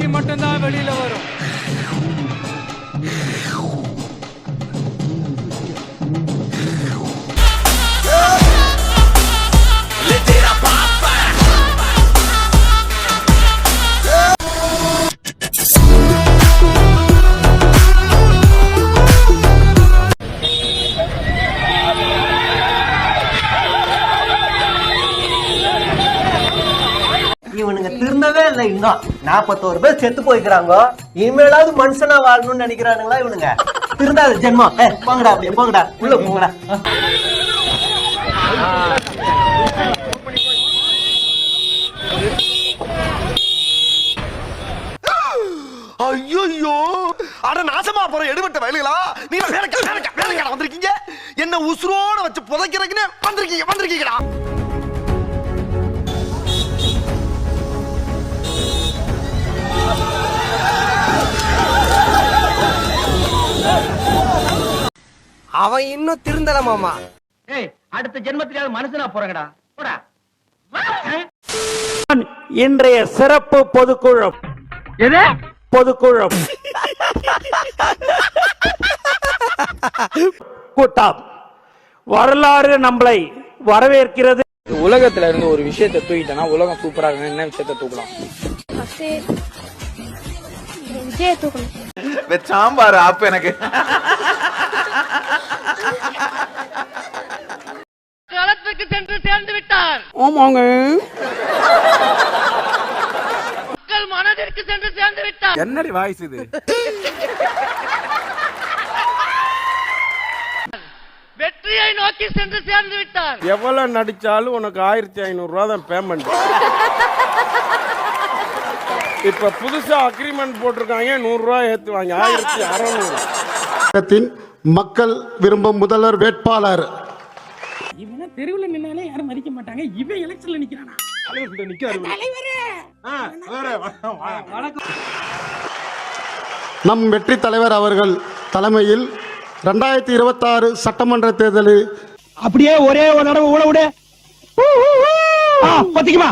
அன்னைக்கு மட்டும்தான் வெளியில வரும். இன்னும் நாற்பத்தோரு பேர் செத்து போய்க்கிறாங்க. இனிமேலாவது மனுஷனா வாழணும்னு நினைக்கிறானுங்களா இவனுங்க? திருந்தாது ஜென்மம். ஏ போங்கடா அப்படியே போங்கடா. உள்ள போங்கடா. ஐயோ அட நாசமா போற எடுபட்ட வயலுகளா? நீங்க வேலைக்கா வேலைக்கா வேலைக்கா வந்திருக்கீங்க. என்ன உசுரோட வச்சு புதைக்கிறதுக்குன்னு வந்திருக்கீங்க வந்திருக்கீங்களா அவன் இன்னும் திருந்தல மாமா. ஏய் அடுத்த ஜென்மத்திலாவது மனுஷனா போறங்கடா. போடா. இன்றைய சிறப்பு பொதுக்குழு. எது? பொதுக்குழு. கூட்டம். வரலாறு நம்மளை வரவேற்கிறது. உலகத்துல இருந்து ஒரு விஷயத்தை தூக்கிட்டனா உலகம் சூப்பரா இருக்கு என்ன விஷயத்தை தூக்கலாம்? விஜய தூக்கணும். சாம்பார் ஆப்பு எனக்கு களத்துக்கு சென்று சேர்ந்து விட்டார் ஆமாங்க. மக்கள் மனதிற்கு சென்று சேர்ந்து விட்டார் என்னடி வாய்ஸ் இது? வெற்றியை நோக்கி சென்று சேர்ந்து விட்டார் எவ்வளவு நடிச்சாலும் உனக்கு ஆயிரத்தி ஐநூறு ரூபா தான் பேமெண்ட் இப்ப புதுசா அக்ரிமெண்ட் போட்டிருக்காங்க நூறு ரூபாய் ஏத்துவாங்க ஆயிரத்தி அறநூறு. மக்கள் விரும்பும் முதல்வர் வேட்பாளர் தெருவில் நின்னாலே யாரும் மதிக்க மாட்டாங்க. இவன் எலெக்ஷன்ல நிக்கிறானா? நம் வெற்றி தலைவர் அவர்கள் தலைமையில் ரெண்டாயிரத்தி இருபத்தாறு சட்டமன்ற தேர்தலில் அப்படியே ஒரே ஒரு தடவை ஊழ விடு. பத்திக்குமா?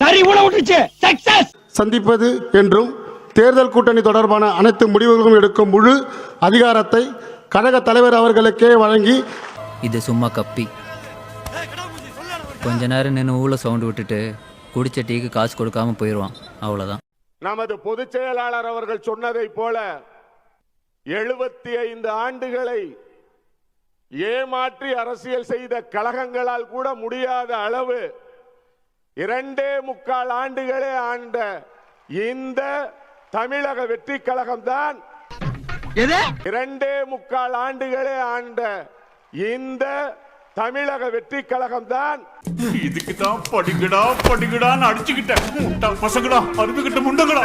சரி ஊழ விட்டுச்சு சக்சஸ் சந்திப்பது என்றும் தேர்தல் கூட்டணி தொடர்பான அனைத்து முடிவுகளும் எடுக்கும் முழு அதிகாரத்தை கழக தலைவர் அவர்களுக்கே வழங்கி இது சும்மா கப்பி. கொஞ்ச நேரம் நின்று ஊழ சவுண்ட் விட்டுட்டு குடிச்ச டீக்கு காசு கொடுக்காம போயிடுவான் அவ்வளோதான் நமது பொதுச் செயலாளர் அவர்கள் சொன்னதை போல எழுபத்தி ஐந்து ஆண்டுகளை ஏமாற்றி அரசியல் செய்த கழகங்களால் கூட முடியாத அளவு இரண்டே முக்கால் ஆண்டுகளே ஆண்ட இந்த தமிழக வெற்றி கழகம்தான். இரண்டே முக்கால் ஆண்டுகளே ஆண்ட இந்த தமிழக வெற்றி கழகம்தான். இதுக்கு தான் படிங்கடா படிங்கடான்னு அடிச்சுக்கிட்டேன். பசங்கடா அருந்துகிட்ட முண்டங்கடா.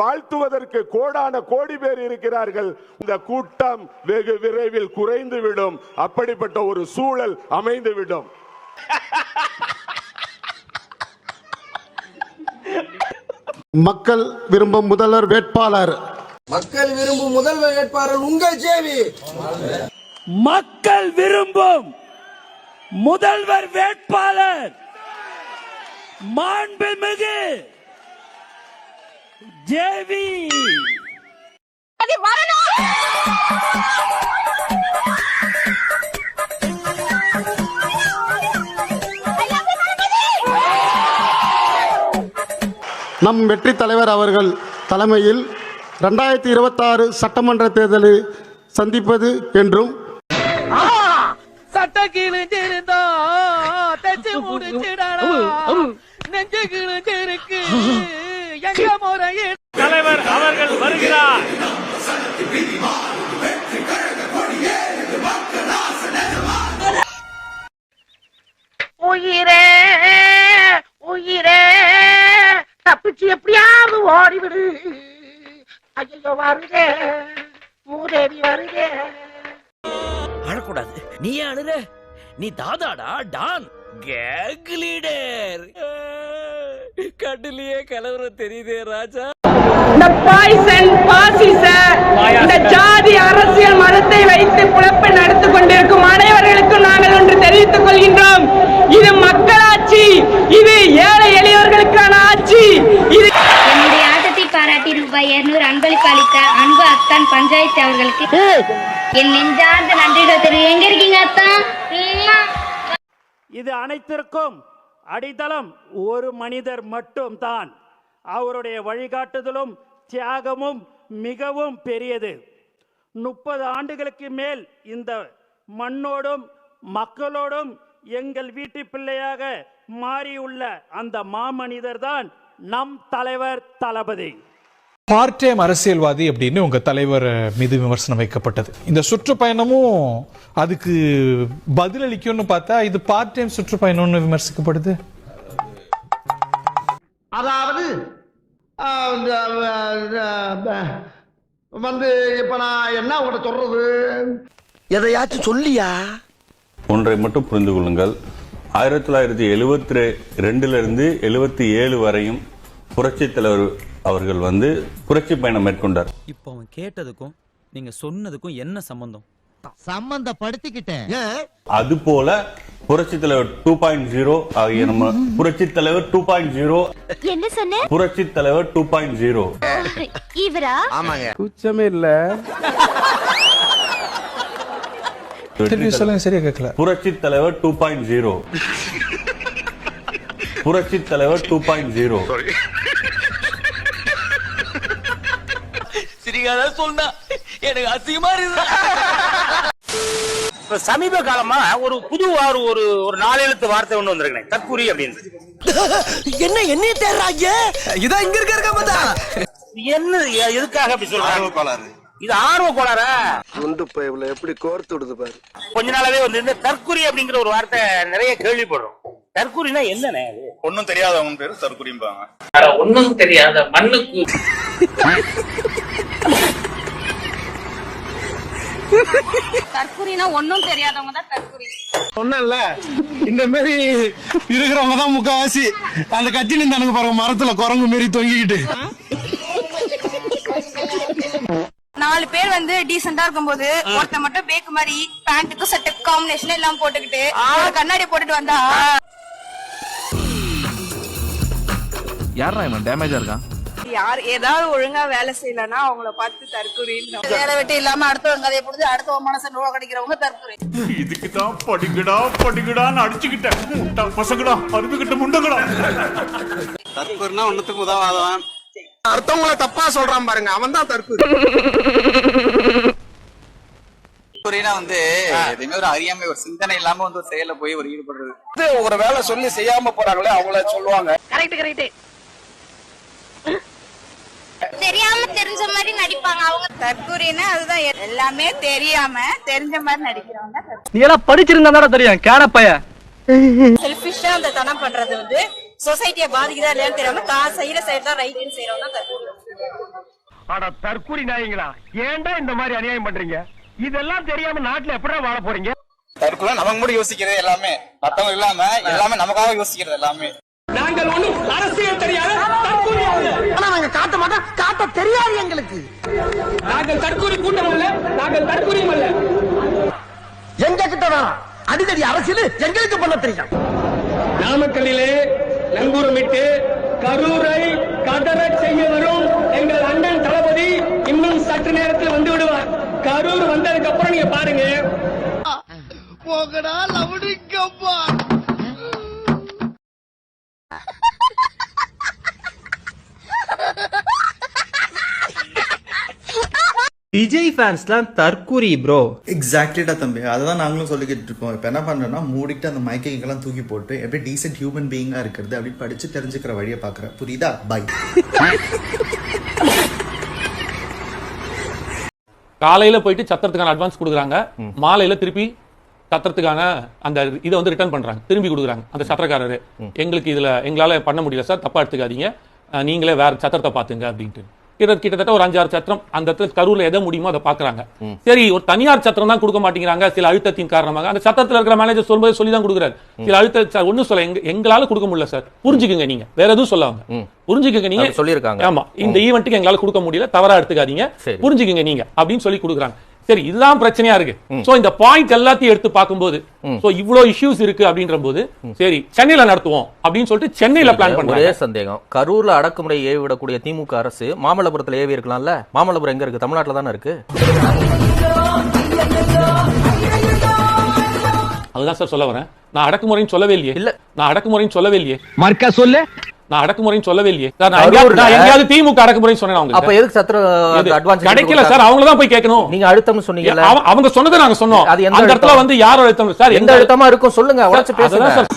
வாழ்த்துவதற்கு கோடான கோடி பேர் இருக்கிறார்கள். இந்த கூட்டம் வெகு விரைவில் குறைந்துவிடும். அப்படிப்பட்ட ஒரு சூழல் அமைந்துவிடும். மக்கள் விரும்பும் முதல்வர் வேட்பாளர். மக்கள் விரும்பும் முதல்வர் வேட்பாளர் உங்கள் சேவி மக்கள் விரும்பும் முதல்வர் வேட்பாளர் மாண்புமிகு ஜேவி. நம் வெற்றி தலைவர் அவர்கள் தலைமையில் ரெண்டாயிரத்தி இருபத்தாறு சட்டமன்ற தேர்தலை சந்திப்பது என்றும் சட்ட கிழிஞ்சிருந்தா தச்சு முடிச்சிடா நெஞ்சு கிழிஞ்சிருக்கு. எங்க முறையில் தலைவர் அவர்கள் வருகிறார். உயிரே உயிரே தப்பிச்சு எப்படியாவது ஓடிவிடு. ஐயோ வருதே அழக்கூடாது நீ ஏன் அழுற? நீ தாதாடா டான். Gang leader. கண்ணுலயே கலவரம் தெரியுதே ராஜா. இந்த பாய்சன் பாசிச இந்த ஜாதி அரசியல் மதத்தை வைத்து புலப்பை நடத்தி கொண்டிருக்கும் அனைவர்களுக்கும் நாங்கள் ஒன்று தெரிவித்துக் கொள்கின்றோம் இது மக்களாட்சி இது ஏழை எளியவர்களுக்கான ஆட்சி இது அத்தான் பஞ்சாயத்து அவர்களுக்கு. என் நெஞ்சார்ந்த நன்றிகள் தெரியும் எங்க இருக்கீங்க உம்மா. இது அனைத்திற்கும் அடித்தளம் ஒரு மனிதர் மட்டும் தான் அவருடைய வழிகாட்டுதலும் தியாகமும் மிகவும் பெரியது. முப்பது ஆண்டுகளுக்கு மேல் இந்த மண்ணோடும் மக்களோடும் எங்கள் வீட்டு பிள்ளையாக மாறியுள்ள அந்த மாமனிதர் தான் நம் தலைவர் தளபதி. பார்ட் டைம் அரசியல்வாதி அப்படின்னு உங்க தலைவர் மீது விமர்சனம் வைக்கப்பட்டது. இந்த சுற்றுப்பயணமும் அதுக்கு பதிலளிக்கும்னு பார்த்தா இது பார்ட் டைம் சுற்றுப்பயணம்னு விமர்சிக்கப்படுது? அதாவது வந்து இப்ப நான் என்ன உங்கள்கிட்ட சொல்றது? எதையாச்சும் சொல்லியா? ஒன்றை மட்டும் புரிந்து கொள்ளுங்கள். ஆயிரத்தி தொள்ளாயிரத்தி எழுபத்தி ரெண்டுல இருந்து எழுபத்தி ஏழு வரையும் புரட்சி தலைவர் அவர்கள் வந்து புரட்சி பயணம் மேற்கொண்டார். இப்போ அவன் கேட்டதுக்கும் நீங்க சொன்னதுக்கும் என்ன சம்பந்தம்? சம்பந்தப்படுத்திக்கிட்டேன். அது போல புரட்சி தலைவர் டூ பாயிண்ட் ஜீரோ ஆகிய நம்ம புரட்சி தலைவர் டூ பாயிண்ட் ஜீரோ என்ன சொன்ன? புரட்சி தலைவர் டூ பாயிண்ட் ஜீரோ. இவரா? குச்சமே இல்ல. திருப்பி சொல்லுங்க சரியா கேட்கல புரட்சி தலைவர் டூ பாயிண்ட் ஜீரோ. புரட்சி தலைவர் டூ பாயிண்ட் ஜீரோ. சிரிக்காத சொன்னா. எனக்கு அசிங்கமா இருக்கு இப்ப சமீப காலமா ஒரு புது வார் ஒரு ஒரு நாலெழுத்து வார்த்தை ஒண்ணு வந்திருக்கேன் தற்கூரி அப்படின்னு. என்ன என்ன தேடுறாங்க? இதான் இங்க இருக்க இருக்க என்ன எதுக்காக அப்படி சொல்றாங்க? இது ஆர்வ கோளாறா? குண்டு பைப்ல எப்படி கோர்த்து விடுது பாரு. கொஞ்ச நாளாவே வந்து இந்த தற்குறி அப்படிங்கிற ஒரு வார்த்தை நிறைய கேள்விப்படுறோம். தற்குறினா என்னண்ணே அது? ஒன்னும் தெரியாதவங்க பேரு தற்குறிம்பாங்க ஒன்னும் தெரியாத மண்ணுக்கு. தற்கூரினா ஒன்னும் தெரியாதவங்க தான் தற்கூரி சொன்னேன்ல இந்த மாதிரி இருக்கிறவங்க தான் முக்காவாசி அந்த கட்சி நின்றானுங்க பாருங்க மரத்துல குரங்கு மாரி தொங்கிக்கிட்டு. நாலு பேர் வந்து டீசெண்டா இருக்கும்போது ஒருத்த மட்டும் பேக் மாதிரி பேண்ட்டுக்கும் சட்டைக்கும் காம்பினேஷன் எல்லாம் போட்டுக்கிட்டு கண்ணாடி போட்டுட்டு வந்தா. யாரா இவன்? டேமேஜா இருக்கான்? யார் ஏதாவது ஒழுங்கா வேலை செய்யலன்னா அவங்கள பார்த்து தற்கூரின்னு வேலை வெட்டி இல்லாம அடுத்தவங்க கதையை பிடிச்சி அடுத்தவங்க மனசை நோக கிடைக்கிறவங்க தற்கூரி இதுக்கு தான் படிங்கடா படிங்கடான்னு அடிச்சுக்கிட்டேன். முட்டா பசங்களா அருமைகிட்ட முண்டங்களா தற்கொலைனா ஒண்ணுத்துக்கு உதவாதவன். அடுத்தவங்கள தப்பா சொல்றான் பாருங்க அவன் தான் தற்கொலை. வந்து எதுவுமே ஒரு அறியாமை ஒரு சிந்தனை இல்லாம வந்து ஒரு செயல போய் ஒரு ஈடுபடுறது. ஒரு வேலை சொல்லி செய்யாம போறாங்களே அவங்கள சொல்லுவாங்க. கரெக்ட் கரெக்ட் தெரியாம தெரிஞ்ச மாதிரி நடிப்பாங்க. அவங்க தற்கூரின்னா அதுதான் எல்லாமே தெரியாம தெரிஞ்ச மாதிரி நடிக்கிறவங்க நீ எல்லாம் படிச்சிருந்தா தான் தெரியும் கேடப்பைய செல்பிஷா அந்த தனம் பண்றது வந்து சொசைட்டியை பாதிக்குதா இல்லையான்னு தெரியாம தான் செய்யற சைடு தான் ரைட்னு செய்யறவங்க தற்கூரி ஆனா தற்கூரி நாயங்களா ஏன்டா இந்த மாதிரி அநியாயம் பண்றீங்க? இதெல்லாம் தெரியாம நாட்டுல எப்படா வாழ போறீங்க? தற்கொலை நமக்கு மட்டும் யோசிக்கிறது எல்லாமே. மத்தவங்க இல்லாம எல்லாமே நமக்காக யோசிக்கிறது எல்லாமே. நாங்கள் ஒண்ணும் அரசியல் தெரியாத ஆனா நாங்க காட்ட மாட்டோம். காட்ட தெரியாது எங்களுக்கு. நாங்கள் தற்கூரி கூட்டம் அல்ல நாங்கள் தற்கூரியும் அல்ல. எங்க கிட்ட தான் அடிதடி அரசியல் எங்களுக்கு பண்ண தெரியும். நாமக்கல்லிலே நங்கூரமிட்டு கரூரை கதற செய்ய வரும் எங்கள் அண்ணன் தளபதி இன்னும் சற்று நேரத்தில் வந்து விடுவார். கரூர் வந்ததுக்கு அப்புறம் நீங்க பாருங்க. போகடா லவுடிக்கப்பா. விஜய் ஃபேன்ஸ்லாம் தற்கூரி ப்ரோ எக்ஸாக்ட்லிடா தம்பி. அததான் நாங்களும் சொல்லிக்கிட்டு இருக்கோம். இப்போ என்ன பண்றேன்னா மூடிட்டு அந்த மைக்கைங்கெல்லாம் தூக்கி போட்டு எப்படி டீசென்ட் ஹியூமன் பீயிங்கா இருக்கிறது அப்படி படிச்சு தெரிஞ்சுக்கிற வழியை பாக்குறேன் புரியுதா? பை காலையில போயிட்டு சத்திரத்துக்கான அட்வான்ஸ் கொடுக்குறாங்க. மாலையில திருப்பி சத்திரத்துக்கான அந்த இதை வந்து ரிட்டர்ன் பண்றாங்க. திரும்பி கொடுக்குறாங்க அந்த சத்திரக்காரரு. எங்களுக்கு இதுல எங்களால பண்ண முடியல சார் தப்பா எடுத்துக்காதீங்க. நீங்களே வேற சத்திரத்தை பாத்துங்க அப்படின்ட்டு. கிட்டத்தட்ட ஒரு அஞ்சாறு சத்திரம் அந்த இடத்துல கரூர்ல எதை முடியுமோ அதை பாக்குறாங்க சரி ஒரு தனியார் சத்திரம் தான் கொடுக்க மாட்டேங்கிறாங்க சில அழுத்தத்தின் காரணமாக. அந்த சத்திரத்துல இருக்கிற மேனேஜர் சொல்லும்போது சொல்லி தான் கொடுக்குறாரு சில அழுத்த சார் ஒன்னும் சொல்ல எங்க எங்களால கொடுக்க முடியல சார். புரிஞ்சுக்குங்க நீங்க. வேற எதுவும் சொல்லாங்க புரிஞ்சுக்குங்க நீங்க. சொல்லியிருக்காங்க. ஆமா. இந்த ஈவெண்ட்டுக்கு எங்களால கொடுக்க முடியல தவறா எடுத்துக்காதீங்க. புரிஞ்சுக்குங்க நீங்க. அப்படின்னு சொல்லி கொடுக்குறாங்க. சரி இதுதான் பிரச்சனையா இருக்கு. சோ இந்த பாயிண்ட் எல்லாத்தையும் எடுத்து பார்க்கும்போது சோ இவ்ளோ இஷ்யூஸ் இருக்கு அப்படின்ற போது சரி சென்னையில நடத்துவோம் அப்படின்னு சொல்லிட்டு சென்னையில பிளான் ஒரே பண்றாங்க. சந்தேகம். கரூர்ல அடக்குமுறை ஏவி விடக்கூடிய திமுக அரசு மாமல்லபுரத்துல ஏவி இருக்கலாம்ல? மாமல்லபுரம் எங்க இருக்கு? தமிழ்நாட்டுல தானே இருக்கு? அதுதான் சார் சொல்ல வரேன். நான் அடக்குமுறைன்னு சொல்லவே இல்லையே. இல்ல. நான் அடக்குமுறைன்னு சொல்லவே இல்லையே. மர்க்கா சொல்லு. நான் அடக்குமுறைன்னு சொல்லவே இல்லையே எங்கேயாவது- திமுக அடக்குமுறைன்னு சொன்னேன் அப்ப எதுக்கு சத்திர அட்வான்ஸ் கிடைக்கல சார் அவங்கள தான் போய் கேட்கணும். நீங்க அழுத்தம்னு சொன்னீங்கல்ல. அவங்க- சொன்னதை நாங்க சொன்னோம். அந்த இடத்துல அழுத்தம்? வந்து யார் அழுத்தம் சார் எந்த அழுத்தமா இருக்கும்? சொல்லுங்க உடச்சு பேசுங்க. சார்